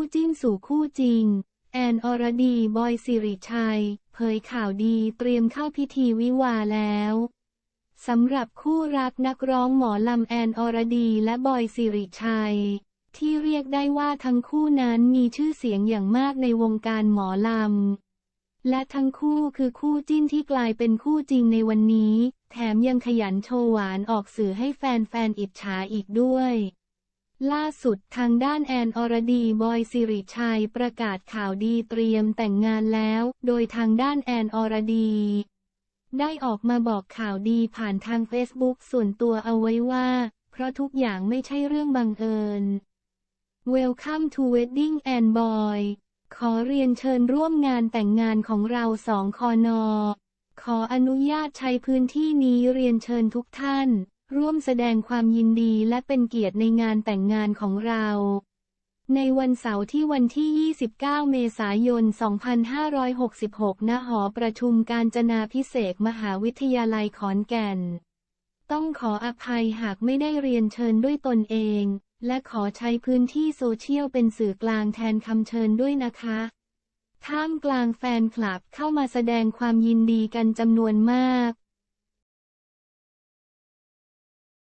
คู่จิ้นสู่คู่จริง แอนอรดี บอยสิริชัย เผยข่าวดีเตรียมเข้าพิธีวิวาแล้วสำหรับคู่รักนักร้องหมอลำแอนอรดีและบอยสิริชัย ที่เรียกได้ว่าทั้งคู่นั้นมีชื่อเสียงอย่างมากในวงการหมอลำ และทั้งคู่คือคู่จิ้นที่กลายเป็นคู่จริงในวันนี้ แถมยังขยันโชว์หวานออกสื่อให้แฟนๆอิจฉาอีกด้วย ล่าสุดทางด้านแอนอรดีบอยสิริชัยประกาศข่าวดีเตรียมแต่งงานแล้ว โดยทางด้านแอนอรดี ได้ออกมาบอกข่าวดีผ่านทางเฟซบุ๊กส่วนตัวเอาไว้ว่า เพราะทุกอย่างไม่ใช่เรื่องบังเอิญ Welcome to Wedding and Boy ขอเรียนเชิญร่วมงานแต่งงานของเราสองคอนอขออนุญาตใช้พื้นที่นี้เรียนเชิญทุกท่าน ร่วมแสดงความยินดีและเป็นเกียรติในงานแต่งงานของเรา ในวันเสาร์ที่วันที่ 29 เมษายน 2566 ณ หอประชุมการจนาพิเศษมหาวิทยาลัยขอนแก่น ต้องขออภัยหากไม่ได้เรียนเชิญด้วยตนเอง และขอใช้พื้นที่โซเชียลเป็นสื่อกลางแทนคำเชิญด้วยนะคะท่ามกลางแฟนคลับเข้ามาแสดงความยินดีกันจำนวนมาก